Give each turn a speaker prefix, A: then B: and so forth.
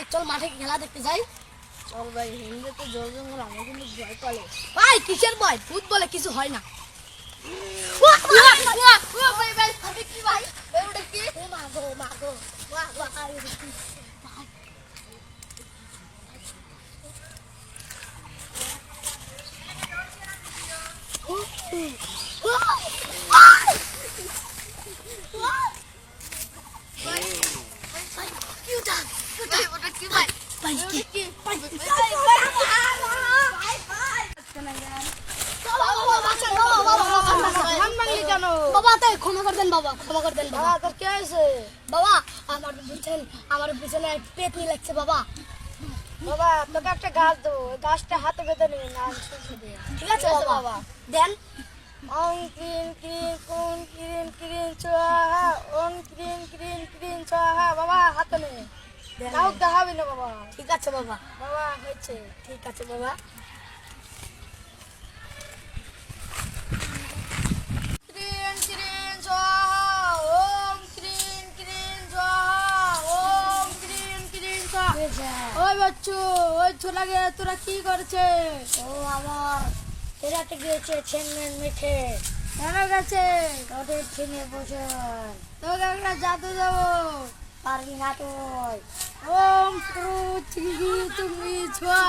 A: এই, চল মাঠে খেলা দেখতে যাই।
B: চল ভাই হিন্দে তো জল জঙ্গল আমার কিন্তু ভয় পালে।
A: ভাই কিসের ভয়? ভূত বলে কিছু হয় না।
B: ভাই ভাই আমি কি ভাই ভাই, ওটা কি
A: ও মা গো মা গো মা গো আরে দেখি। কি ওটা? কি ওটা?
B: ভাই, ওটা কি ভাই
A: ভাই,
B: ওটা
A: কি?
B: কি
A: ভাই,
B: ভাই,
A: ভাই,
B: ভাই,
A: ভাই,
B: ভাই,
A: ভাই,
B: ভাই।
A: বাবা, বাবা, বাঁচান, বাবা, বাবা, বাবা, বাবা।
B: ধান ভাঙলি কেন
A: বাবা তাই ক্ষমা বাবা ক্ষমা করে দেন বাবা।
B: তোর কি হয়েছে?
A: বাবা আমার বুঝছেন আমার পিছনে পেতনি লাগছে বাবা।
B: বাবা তোকে একটা গাছ দেবো গাছটা হাতে বেঁধে নিবি না আমি শুষে দিয়ে
A: ঠিক আছে বাবা। দেন।
B: অং ক্রিন ক্রিন কুন ওম ক্রিন ক্রিন ক্রিন চুয়াহা বাবা হাতে। দেখাবি না বাবা।
A: ঠিক আছে বাবা।
B: বাবা হয়েছে।
A: ঠিক আছে বাবা।
B: ওই বাচ্চু ওই ছোলাকে তোরা কি করছে?
A: ও আমার এরাতে গিয়েছে ছেনমেন মিঠে।
B: কেন গেছে?
A: ওদের ছেনে বসে
B: তোকে একটা জাদু দেবো।
A: পারবি না তুই।
B: ওম চিগি তুমি ছোয়া।